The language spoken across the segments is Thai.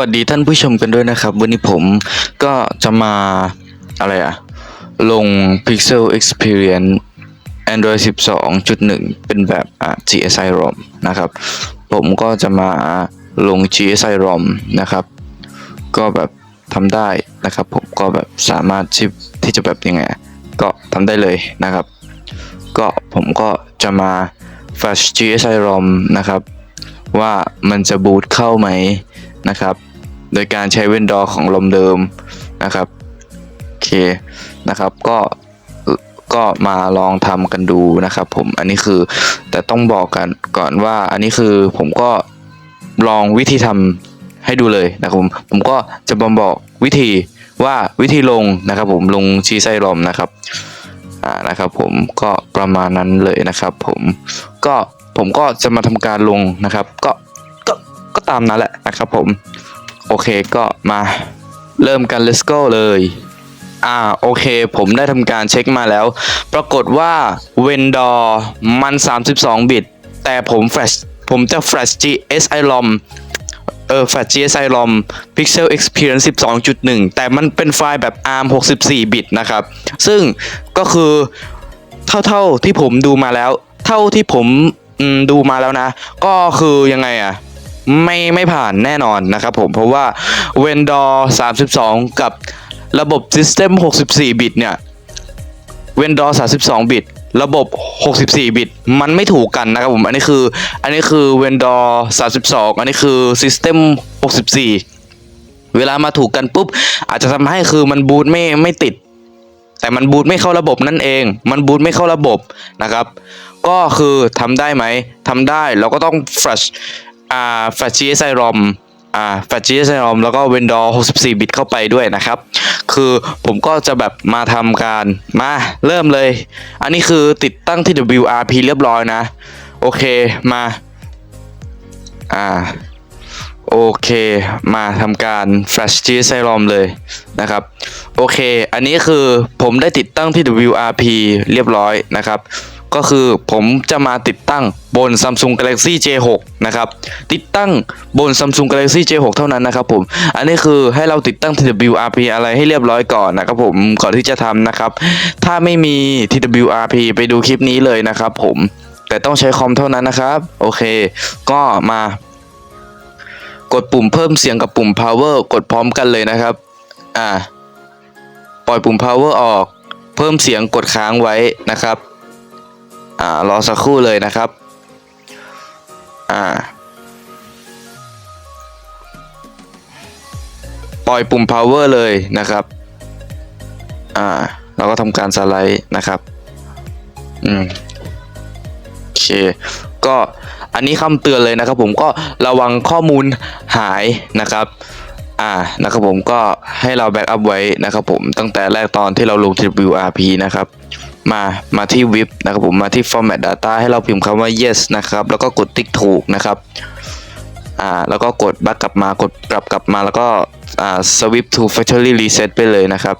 วัสดีท่านผู้ชมกันด้วยนะครับ วันนี้ผมก็จะมาอะไรอะลง Pixel Experience Android 12.1 เป็นแบบ GSI ROM นะครับ ผมก็จะมาลง GSI ROM นะครับ ก็แบบทำได้นะครับ ผมก็แบบสามารถที่ที่จะแบบยังไง ก็ทำได้เลยนะครับ ก็ผมก็จะมา Flash GSI ROM นะครับ ว่ามันจะบูตเข้าไหมนะครับ โดยการใช้เวนดอร์ของลมเดิมนะครับโอเคนะครับก็ก็มาลองทำกันดูนะครับ ผมอันนี้คือแต่ต้องบอกกันก่อนว่าอันนี้คือผมก็ลองวิธีทำให้ดูเลยนะครับผมผมก็จะมบอกวิธีว่าวิธีลงนะครับ ผมลงชีไซรอมนะครับอ่านะครับผมก็ประมาณนั้นเลยนะครับ ผมก็ผมก็จะมาทำการลงนะครับ ก็ก็ก็ตามนั้นแหละนะครับ ผม โอเคก็มาเริ่มกัน let's go เลย อ่าโอเค ผมได้ทำการเช็คมาแล้ว ปรากฏว่า Vendor มัน 32 บิต แต่ผมแฟลชผมจะ Flash GSI ROM เออ Flash GSI ROM Pixel Experience 12.1 แต่มันเป็นไฟล์แบบ ARM 64 บิตนะครับ ซึ่งก็คือเท่าเท่าที่ผมดูมาแล้ว เท่าที่ผมอืมดูมาแล้วนะ ก็คือยังไงอะ ไม่ไม่ผ่านแน่นอนนะครับผม เพราะว่า Vendor 32 กับระบบ System 64 บิตเนี่ย Vendor 32 บิต ระบบ 64 บิต มันไม่ถูกกันนะครับผม อันนี้คือ อันนี้คือ Vendor 32 อันนี้คือ System 64 เวลามาถูกกันปุ๊บ อาจจะทำให้คือมันบูตไม่ไม่ติดแต่มันบูตไม่เข้าระบบนั่นเอง มันบูตไม่เข้าระบบนะครับ ก็คือทำได้ไหมทำได้ เราก็ต้อง flash อ่า flash GSI ROM อ่า flash GSI ROM แล้วก็ Windows 64 บิตเข้าไปด้วยนะครับ คือผมก็จะแบบมาทำการมาเริ่มเลย อันนี้คือติดตั้งที่ WRP เรียบร้อยนะ โอเคมา อ่าโอเค มาทำการ flash GSI ROM เลยนะครับ โอเค อันนี้คือผมได้ติดตั้งที่ WRP เรียบร้อยนะครับ ก็คือผมจะมาติดตั้งบน Samsung Galaxy J6 นะครับ ติดตั้งบน Samsung Galaxy J6 เท่านั้นนะครับผม อันนี้คือให้เราติดตั้ง TWRP อะไรให้เรียบร้อยก่อนนะครับผมก่อนที่จะทำนะครับ ถ้าไม่มี TWRP ไปดูคลิปนี้เลยนะครับผมแต่ต้องใช้คอมเท่านั้นนะครับ โอเค ก็มากดปุ่มเพิ่มเสียงกับปุ่ม power กดพร้อมกันเลยนะครับ อ่า ปล่อยปุ่ม power ออก เพิ่มเสียงกดค้างไว้นะครับ อ่ารอสักครู่เลยนะครับ อ่า ปล่อยปุ่ม power เลยนะครับ อ่า เราก็ทำการสไลด์นะครับ อืมโอเค ก็อันนี้คำเตือนเลยนะครับ ผมก็ระวังข้อมูลหายนะครับอ่านะครับผมก็ให้เราแบ็กอัพไว้นะครับผมตั้งแต่แรกตอนที่เราลงทริป WRP นะครับ มามาที่ VIP นะครับผมมาที่ format data ให้เราพิมพ์คำว่า yes นะครับ แล้วก็กดติ๊กถูกนะครับอ่าแล้วก็กด back กลับมากดกลับกลับมาแล้วก็อ่า switch to factory reset ไปเลยนะครับ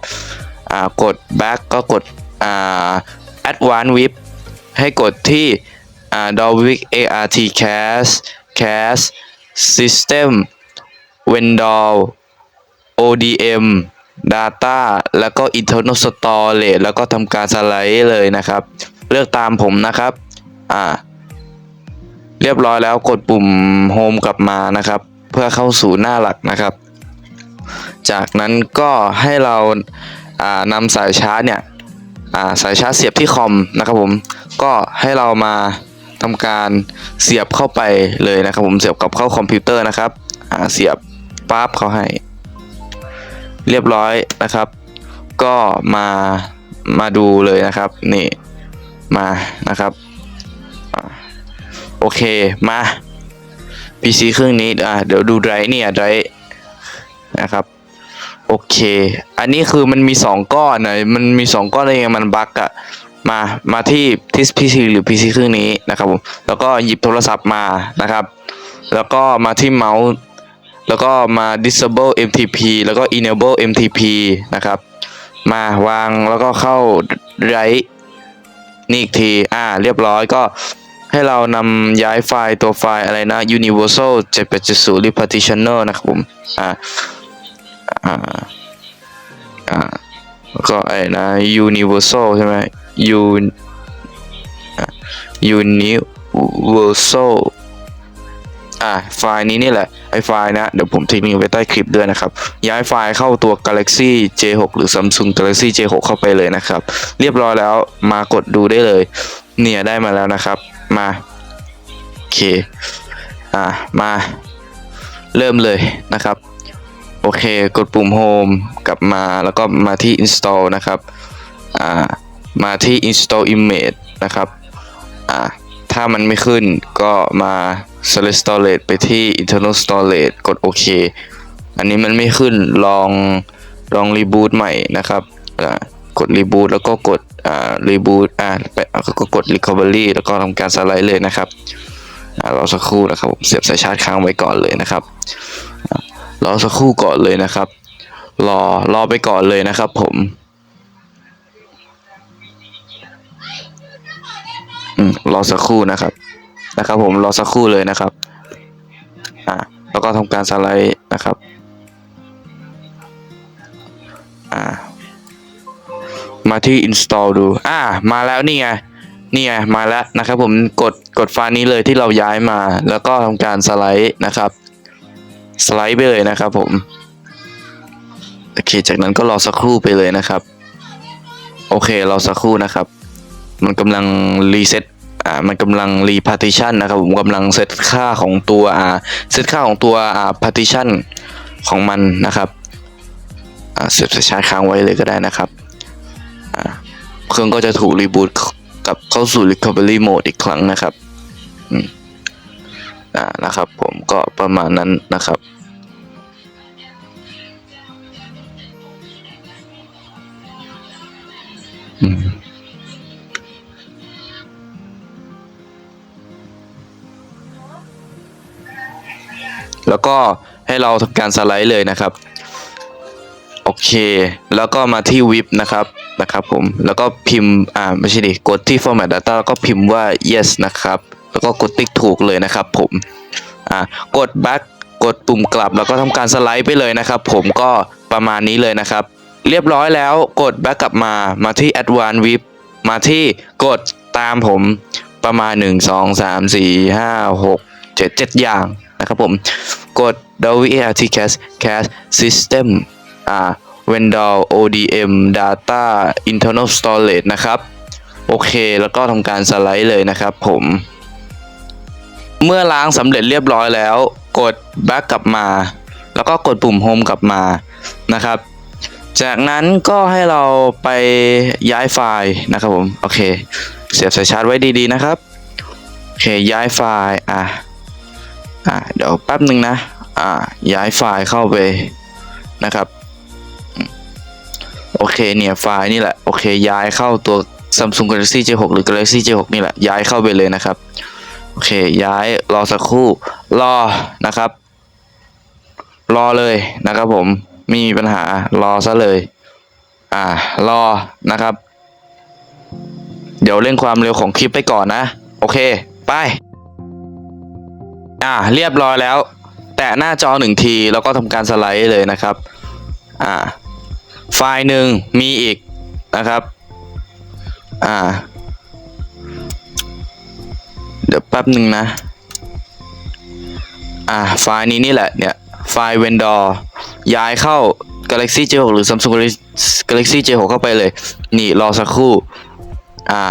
อ่ากด back ก็กดอ่า advanced VIP ให้กดที่อ่า Dalvik ART Cache Cache System Vendor ODM Data แล้วก็ Internal Storage แล้วก็ทำการสไลด์เลยนะครับ เลือกตามผมนะครับ อ่า เรียบร้อยแล้วกดปุ่ม Home กลับมานะครับ เพื่อเข้าสู่หน้าหลักนะครับ จากนั้นก็ให้เราอ่านำสายชาร์จเนี่ยอ่าสายชาร์จเสียบที่คอมนะครับผม ก็ให้เรามาทำการเสียบเข้าไปเลยนะครับผมเสียบกับเข้าคอมพิวเตอร์นะครับอ่าเสียบปั๊บเขาให้ เรียบร้อยนะครับ ก็มามาดูเลยนะครับนี่มานะครับโอเคมา PC เครื่องนี้อ่าเดี๋ยวดูไดร์เนี่ยไดร์นะครับโอเค อันนี้คือมันมีสองก้อนนะมันมีสองก้อนอะไรเงี้ยมันบั๊กอะมา มาที่ที่ PC หรือ PC เครื่องนี้นะครับผม แล้วก็หยิบโทรศัพท์มานะครับ แล้วก็มาที่เมาส์ แล้วก็มา disable MTP แล้วก็ enable MTP นะครับ มาวางแล้วก็เข้าไรนี่อีกที อ่า เรียบร้อยก็ให้เรานำย้ายไฟล์ตัวไฟล์อะไรนะ universal 780 repartitioner นะครับผม อ่า อ่า อ่าก็ไอ้นะ universal ใช่ไหม u universal อ่าไฟล์นี้นี่แหละไอไฟล์นะ เดี๋ยวผมทิ้งลิงก์ไว้ใต้คลิปด้วยนะครับ ย้ายไฟล์เข้าตัว Galaxy J6 หรือ Samsung Galaxy J6 เข้าไปเลยนะครับ เรียบร้อยแล้วมากดดูได้เลย เนี่ยได้มาแล้วนะครับ มาโอเคอ่ามาเริ่มเลยนะครับ โอเค กดปุ่ม Home กลับมาแล้วก็มาที่ Install นะครับอ่ามาที่ Install Image นะครับอ่าถ้ามันไม่ขึ้นก็มา select storage ไปที่ internal storage กดโอเค อันนี้มันไม่ขึ้นลองลอง reboot ใหม่นะครับกด reboot แล้วก็กดอ่า reboot อ่าไปก็กด recovery แล้วก็ทำการสไลด์เลยนะครับอ่ารอสักครู่นะครับผมเสียบสายชาร์จค้างไว้ก่อนเลยนะครับรอสักครู่ก่อนเลยนะครับ รอรอไปก่อนเลยนะครับ ผมรอสักครู่นะครับ นะครับผมรอสักครู่เลยนะครับอ่าแล้วก็ทำการสไลด์นะครับอ่ามาที่ install ดูอ่ามาแล้วนี่ไงนี่ไงมาแล้วนะครับผมกดกดไฟล์นี้เลยที่เราย้ายมา แล้วก็ทำการสไลด์นะครับสไลด์ไปเลยนะครับผมโอเค จากนั้นก็รอสักครู่ไปเลยนะครับ โอเค รอสักครู่นะครับ มันกำลังรีเซ็ต อ่ามันกำลังรีพาร์ติชันนะครับผมกำลังเซตค่าของตัวอ่าเซตค่าของตัวอ่าพาร์ติชันของมันนะครับอ่าเสียบสชาร์จค้างไว้เลยก็ได้นะครับอ่าเครื่องก็จะถูกรีบูตกลับเข้าสู่ recovery mode อีกครั้งนะครับอ่านะครับผมก็ประมาณนั้นนะครับ แล้วก็ให้เราทำการสไลด์เลยนะครับ โอเค แล้วก็มาที่วิบนะครับนะครับผมแล้วก็พิมพ์อ่าไม่ใช่ดิกดที่ format data แล้วก็พิมพ์ว่า yes นะครับ แล้วก็กดติ๊กถูกเลยนะครับผมอ่ากด back กดปุ่มกลับแล้วก็ทำการสไลด์ไปเลยนะครับ ผมก็ประมาณนี้เลยนะครับ เรียบร้อยแล้วกด back กลับมามาที่ advanced vip มาที่กดตามผมประมาณ 1 2 3 4 5 6 7 7 อย่าง นะครับผม กด d o l a t Cast Cast System อ่า Vendor ODM Data Internal Storage นะครับ โอเค แล้วก็ทำการสไลด์เลยนะครับผม เมื่อล้างสำเร็จเรียบร้อยแล้ว กด back กลับมา แล้วก็กดปุ่ม home กลับมานะครับ จากนั้นก็ให้เราไปย้ายไฟล์นะครับผม โอเค เสียบสายชาร์จไว้ดีๆนะครับ โอเค ย้ายไฟล์ อะ อะเดี๋ยวแป๊บหนึ่งนะ อ่า ย้ายไฟล์เข้าไปนะครับ โอเคเนี่ยไฟล์นี่แหละ โอเค ย้ายเข้าตัว Samsung Galaxy J6 หรือ Galaxy J6 นี่แหละ ย้ายเข้าไปเลยนะครับ โอเค ย้ายรอสักครู่ รอนะครับ รอเลยนะครับผม ไม่มีปัญหารอซะเลย อ่า รอนะครับ เดี๋ยวเร่งความเร็วของคลิปไปก่อนนะ โอเค ไป อ่าเรียบร้อยแล้ว แตะหน้าจอหนึ่งทีแล้วก็ทำการสไลด์เลยนะครับอ่าไฟล์หนึ่งมีอีกนะครับอ่าเดี๋ยวแป๊บหนึ่งนะอ่าไฟล์นี้นี่แหละเนี่ยไฟล์ vendor ย้ายเข้า Galaxy J6 หรือ Samsung Galaxy J6 เข้าไปเลย นี่รอสักครู่อ่า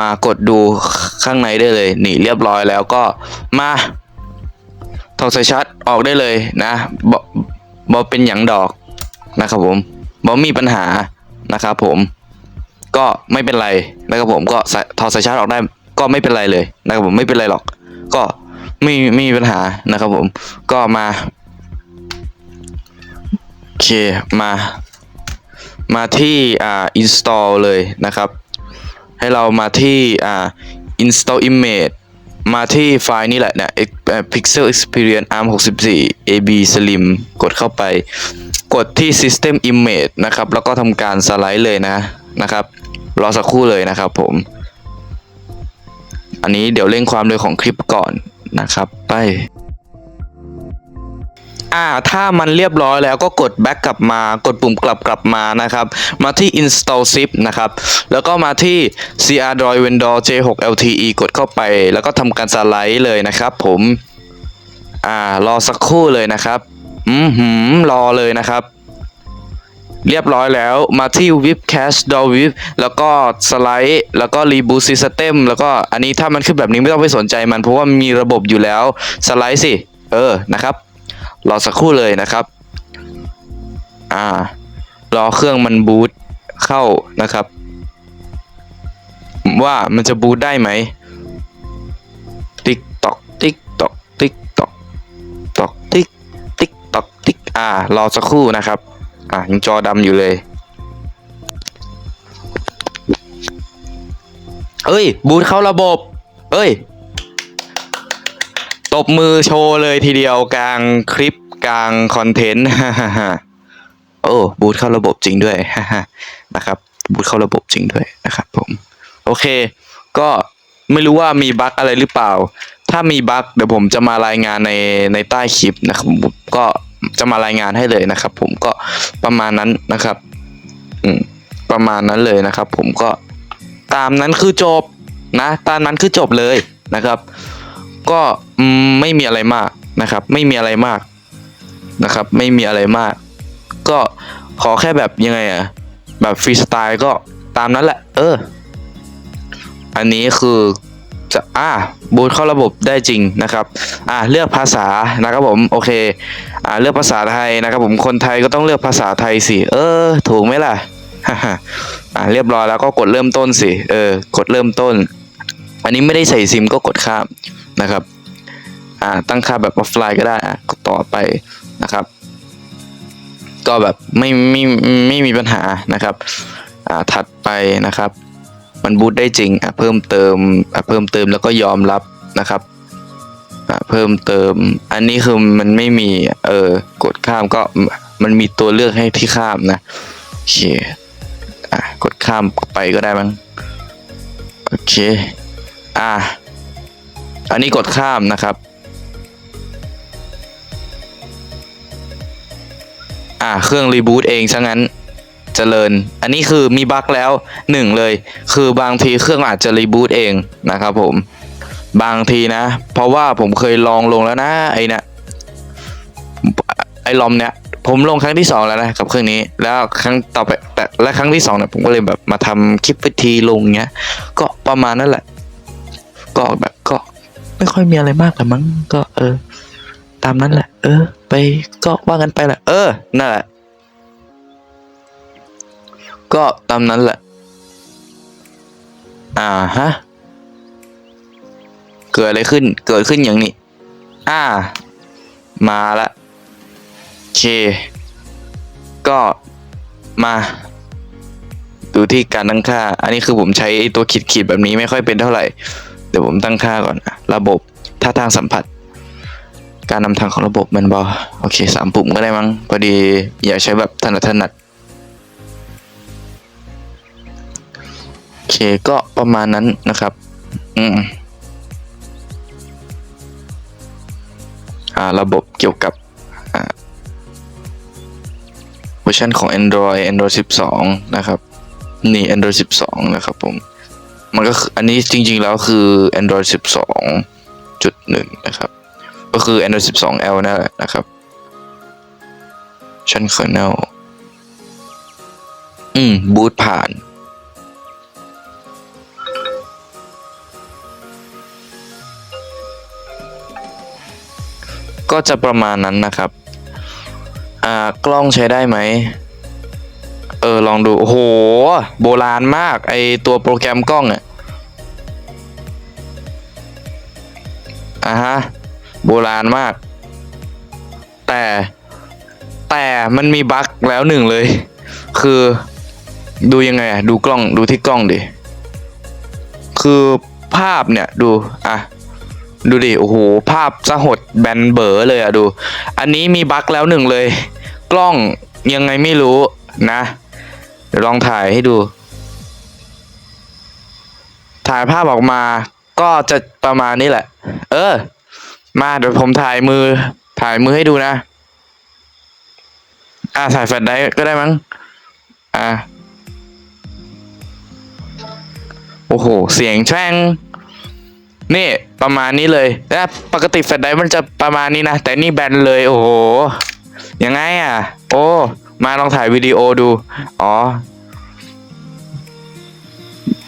มากดดูข้างในได้เลย นี่เรียบร้อยแล้วก็มา อดสายชาร์จออกได้เลยนะบอบอเป็นหยังดอกนะครับผมบอมีปัญหานะครับผมก็ไม่เป็นไรนะครับผมก็ถอดสายชาร์จออกได้ก็ไม่เป็นไรเลยนะครับผมไม่เป็นไรหรอก ก็ไม่ไม่มีปัญหานะครับผมก็มาโอเคมา มาที่อ่า install เลยนะครับ ให้เรามาที่อ่า install image มาที่ไฟล์นี้แหละเนี่ย pixel experience arm 64 ab slim กดเข้าไป กดที่ system image นะครับ แล้วก็ทำการสไลด์เลยนะนะครับรอสักครู่เลยนะครับผม อันนี้เดี๋ยวเร่งความเร็วของคลิปก่อนนะครับ ไป อ่าถ้ามันเรียบร้อยแล้วก็กด back กลับมากดปุ่มกลับกลับมานะครับ มาที่ install zip นะครับ แล้วก็มาที่ cr droid vendor j6 lte กดเข้าไป แล้วก็ทำการสไลด์เลยนะครับผม อ่ารอสักครู่เลยนะครับ อืมหืมรอเลยนะครับเรียบร้อยแล้วมาที่ whip cache do whip แล้วก็สไลด์แล้วก็ reboot system แล้วก็อันนี้ถ้ามันขึ้นแบบนี้ไม่ต้องไปสนใจมันเพราะว่ามีระบบอยู่แล้ว สไลด์สิ เออ นะครับ รอสักครู่เลยนะครับอ่ารอเครื่องมันบูตเข้านะครับ ว่ามันจะบูตได้ไหมติ๊กตอกติ๊กตอกติ๊กตอกตอกติ๊กติ๊กตอกติ๊กอ่ารอสักครู่นะครับอะยังจอดำอยู่เลยเอ้ยบูทเข้าระบบ เอ้ย ตบมือโชว์เลยทีเดียวกลางคลิปกลางคอนเทนต์โอ้บูทเข้าระบบจริงด้วยนะครับบูทเข้าระบบจริงด้วยนะครับผม โอเค ก็ไม่รู้ว่ามีบั๊กอะไรหรือเปล่า ถ้ามีบั๊กเดี๋ยวผมจะมารายงานในในใต้คลิปนะครับก็จะมารายงานให้เลยนะครับ ผมก็ประมาณนั้นนะครับอืมประมาณนั้นเลยนะครับ ผมก็ตามนั้นคือจบนะ ตามนั้นคือจบเลยนะครับ ก็ ไม่มีอะไรมากนะครับ ไม่มีอะไรมากนะครับ ไม่มีอะไรมาก ก็ขอแค่แบบยังไงอะแบบฟรีสไตล์ก็ตามนั้นแหละ เออ อันนี้คือจะอ่าบูตเข้าระบบได้จริงนะครับ อ่าเลือกภาษานะครับผมโอเค อ่าเลือกภาษาไทยนะครับ ผมคนไทยก็ต้องเลือกภาษาไทยสิเออ ถูกไหมล่ะอ่าเรียบร้อยแล้วก็กดเริ่มต้นสิเออกดเริ่มต้น อันนี้ไม่ได้ใส่ซิมก็กดข้ามนะครับ อ่าตั้งค่าแบบออฟไลน์ก็ได้อะกดต่อไปนะครับ ก็แบบไม่ไม่ไม่ไม่มีปัญหานะครับอ่าถัดไปนะครับ มันบูตได้จริงอะเพิ่มเติมอะเพิ่มเติมแล้วก็ยอมรับนะครับอะเพิ่มเติม อันนี้คือมันไม่มีเออกดข้ามก็มันมีตัวเลือกให้ที่ข้ามนะโอเคอะกดข้ามไปก็ได้มั้งโอเค อะอันนี้กดข้ามนะครับ อ่าเครื่องรีบูตเองซะงั้นเจริญ อันนี้คือมีบั๊กแล้วหนึ่งเลย คือบางทีเครื่องอาจจะรีบูตเองนะครับผม บางทีนะ เพราะว่าผมเคยลองลงแล้วนะไอ้นี่ยไอ้ลอมเนี่ยผมลงครั้งที่สองแล้วนะกับเครื่องนี้ แล้วครั้งต่อไปแต่และครั้งที่สองเนี่ยผมก็เลยแบบมาทำคลิปวิธีลงเงี้ย ก็ประมาณนั่นแหละ ก็แบบก็ไม่ค่อยมีอะไรมากแต่มั้งก็เออ ตามนั้นแหละ เออ ไปก็ว่ากันไปแหละ เออ นั่นแหละ ก็ตามนั้นแหละ อ่าฮะ เกิดอะไรขึ้น เกิดขึ้นอย่างนี้ อ่า มาละเค ก็มาดูที่การตั้งค่า อันนี้คือผมใช้ตัวขีดขีดๆแบบนี้ไม่ค่อยเป็นเท่าไหร่ เดี๋ยวผมตั้งค่าก่อน ระบบท่าทางสัมผัส การนำทางของระบบมันบอโอเคสามปุ่มก็ได้มั้งพอดีอยากใช้แบบถนัดถนัดโอเคก็ประมาณนั้นนะครับ อืมอ่าระบบเกี่ยวกับเวอร์ชันของ Android Android 12 นะครับ นี่ Android 12 นะครับผม มันก็ออันนี้จริงๆแล้วคือ Android 12.1 นะครับ ก็คือ Android 12L นั่นแหละนะครับชั้น kernel อืม บูตผ่าน ก็จะประมาณนั้นนะครับ อ่า กล้องใช้ได้ไหม เออ ลองดู โอ้โห โบราณมาก ไอตัวโปรแกรมกล้องอะ่ะ ราณมาก แต่แต่มันมีบั๊กแล้วหนึ่งเลย คือดูยังไงอะดูกล้องดูที่กล้องดิ คือภาพเนี่ยดูอะดูดิโอ้โหภาพสะหดแบนเบอเลยอะดู อันนี้มีบั๊กแล้วหนึ่งเลย กล้องยังไงไม่รู้นะ เดี๋ยวลองถ่ายให้ดู ถ่ายภาพออกมาก็จะประมาณนี้แหละ เออ มาเดี๋ยวผมถ่ายมือ ถ่ายมือให้ดูนะ อ่าถ่ายแฟลชไดรฟ์ก็ได้มั้ง อ่า โอ้โห เสียงแช่งนี่ประมาณนี้เลยแล้วปกติแฟลชไดรฟ์มันจะประมาณนี้นะ แต่นี่แบนเลย โอ้โห ยังไงอะ โอ้ มาลองถ่ายวิดีโอดู อ๋อ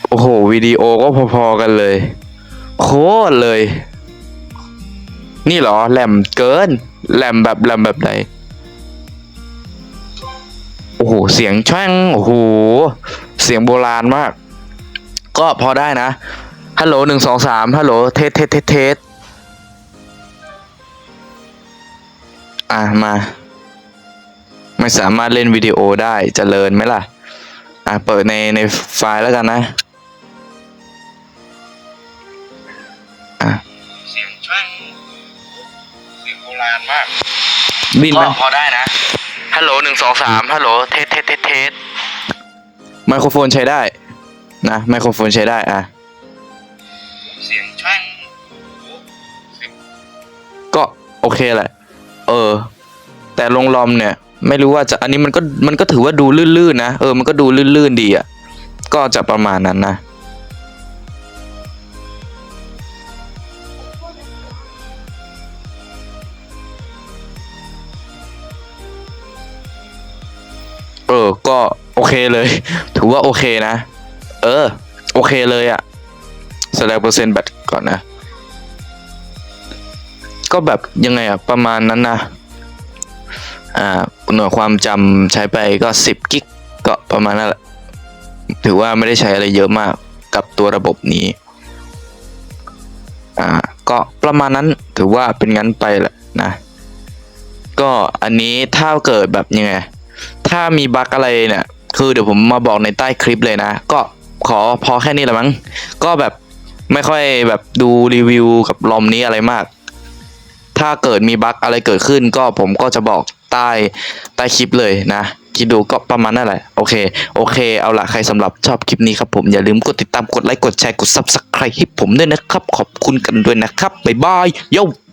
โอ้โห วิดีโอก็พอๆกันเลย โคตรเลย นี่เหรอแหลมเกินแหลมแบบแหลมแบบไหนโอ้โหเสียงแช่งโอ้โหเสียงโบราณมาก ก็พอได้นะฮัลโหลหนึ่งสองสามฮัลโหลเทสเทสเทสเทสอะมา ไม่สามารถเล่นวิดีโอได้จเจริญไหมล่ะ อะ เปิดในในไฟล์แล้วกันนะ เสียงโบราณมากบินไหมก็พอได้นะ ฮัลโหลหนึ่งสองสามฮัลโหล เทสเทสเทสเทสไมโครโฟนใช้ได้ นะไมโครโฟนใช้ได้อะ เสียงแช่งก็โอเคแหละ เออ แต่ลงลอมเนี่ย ไม่รู้ว่าจะอันนี้มันก็มันก็ถือว่าดูลื่นๆนะ เออมันก็ดูลื่นๆดีอะ ก็จะประมาณนั้นนะ ก็โอเคเลย ถือว่าโอเคนะ เออ โอเคเลยอะแสดงเปอร์เซ็นต์แบตก่อนนะ ก็แบบยังไงอะประมาณนั้นนะ อ่าหน่วยความจำใช้ไปก็สิบกิกก็ประมาณนั้นแหละ ถือว่าไม่ได้ใช้อะไรเยอะมากกับตัวระบบนี้ อ่า ก็ประมาณนั้นถือว่าเป็นงั้นไปแหละนะ ก็อันนี้ถ้าเกิดแบบยังไง ถ้ามีบั๊กอะไรเนี่ย คือเดี๋ยวผมมาบอกในใต้คลิปเลยนะ ก็ขอพอแค่นี้แหละมั้ง ก็แบบไม่ค่อยแบบดูรีวิวกับลอมนี้อะไรมาก ถ้าเกิดมีบั๊กอะไรเกิดขึ้น ก็ผมก็จะบอกใต้ใต้คลิปเลยนะคิดดูก็ประมาณนั่นแหละ โอเค โอเค เอาละใครสำหรับชอบคลิปนี้ครับผม อย่าลืมกดติดตาม กดไลค์ กดแชร์ กด subscribe ให้ผมด้วยนะครับ ขอบคุณกันด้วยนะครับ บ๊ายบาย โย